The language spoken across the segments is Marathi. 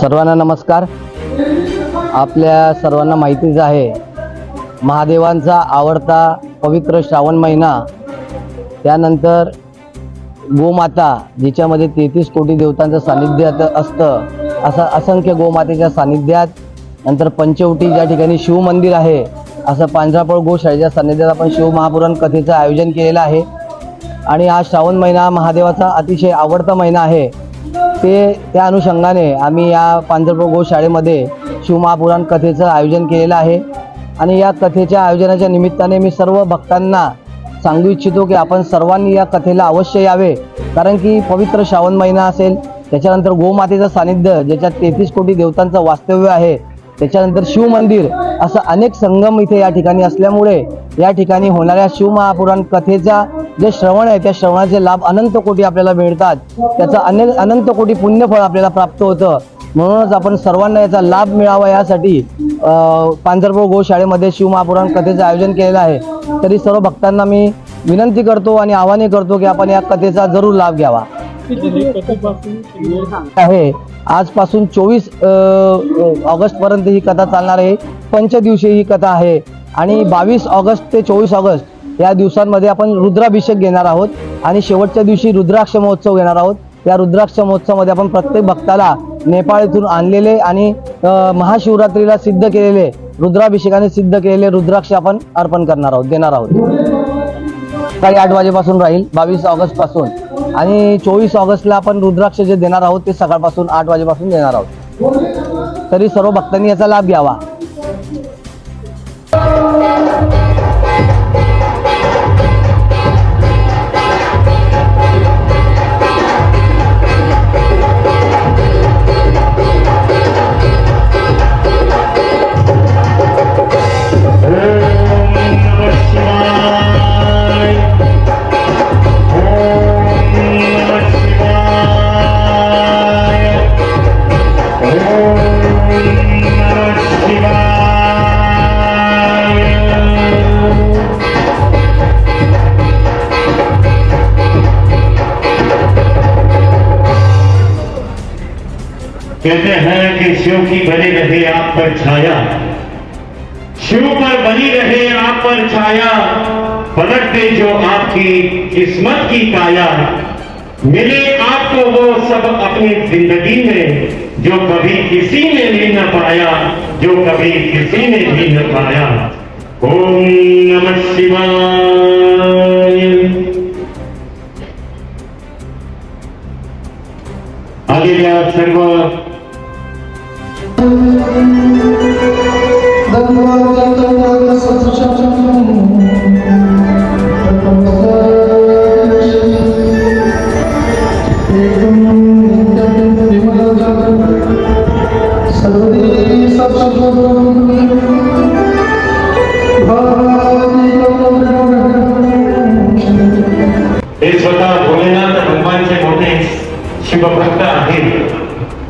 सर्वांना नमस्कार. आपल्या सर्वांना माहितीच आहे महादेवांचा आवडता पवित्र श्रावण महिना त्यानंतर गोमाता जिच्यामध्ये तेहतीस कोटी देवतांचं सानिध्यात असतं. असं असंख्य गोमातेच्या सानिध्यात नंतर पंचवटी ज्या ठिकाणी शिवमंदिर आहे असं पांढरापळ गोशाळेच्या सानिध्यात आपण शिवमहापुराण कथेचं आयोजन केलेलं आहे. आणि हा श्रावण महिना महादेवाचा अतिशय आवडता महिना आहे. ते त्या अनुषंगाने आम्ही या पांढरपूर गोशाळेमध्ये शिवमहापुराण कथेचं आयोजन केलेलं आहे. आणि या कथेच्या आयोजनाच्या निमित्ताने मी सर्व भक्तांना सांगू इच्छितो की आपण सर्वांनी या कथेला अवश्य यावे. कारण की पवित्र श्रावण महिना असेल त्याच्यानंतर गोमातेचं सानिध्य ज्याच्यात तेहतीस कोटी देवतांचं वास्तव्य आहे त्याच्यानंतर शिवमंदिर असं अनेक संगम इथे या ठिकाणी असल्यामुळे या ठिकाणी होणाऱ्या शिवमहापुराण कथेचा जे श्रवण आहे त्या श्रवणाचे लाभ अनंत कोटी आपल्याला मिळतात. त्याचं अनेक अनंत कोटी पुण्यफळ आपल्याला प्राप्त होतं. म्हणूनच आपण सर्वांना याचा लाभ मिळावा यासाठी अं, गोशाळेमध्ये शिवमहापुराण कथेचं आयोजन केलेलं आहे. तरी सर्व भक्तांना मी विनंती करतो आणि आवाहन करतो की आपण या कथेचा जरूर लाभ घ्यावा. आहे. आजपासून चोवीस ऑगस्टपर्यंत ही कथा चालणार आहे. पंचदिवशी ही कथा आहे. आणि बावीस ऑगस्ट ते चोवीस ऑगस्ट या दिवसांमध्ये आपण रुद्राभिषेक घेणार आहोत आणि शेवटच्या दिवशी रुद्राक्ष महोत्सव घेणार आहोत. या रुद्राक्ष महोत्सवामध्ये आपण प्रत्येक भक्ताला नेपाळ येथून आणलेले आणि महाशिवरात्रीला सिद्ध केलेले रुद्राभिषेकाने सिद्ध केलेले रुद्राक्ष आपण अर्पण करणार आहोत देणार आहोत. सकाळी आठ वाजेपासून राहील बावीस ऑगस्टपासून आणि चोवीस ऑगस्टला आपण रुद्राक्ष जे देणार आहोत ते सकाळपासून आठ वाजेपासून देणार आहोत. तरी सर्व भक्तांनी याचा लाभ घ्यावा. कहते हैं कि शिव की बनी रहे आप पर छाया। शिव पर बनी रहे आप पर छाया। पलट दे जो आपकी किस्मत की काया। मिले आपको वो सब अपनी ज़िंदगी में जो कभी किसी ने भी न पाया, जो कभी किसी ने भी न पाया। ओम नमः शिवाय। आलेल्या सर्व भोलेनाथ भगवानचे मोठे शिवभक्त आहेत.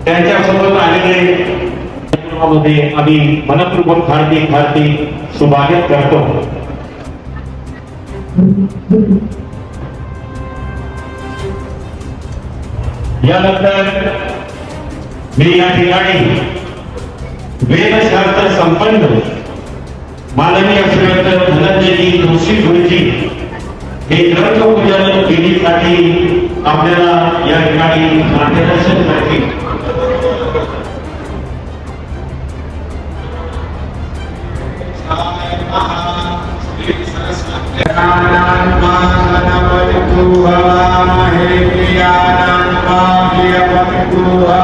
त्यांच्यासोबत आलेले मध्ये आम्ही मनपूर्वक हार्दिक हार्दिक स्वागत करतो यानंतर मी या ठिकाणी वेदशास्त्र संपन्न माननीय श्रीमंत धनंजयजी जोशी गुरुजी हे ग्रंथ पूजन विधीसाठी आपल्याला या ठिकाणी मार्गदर्शन करतील सर्वदा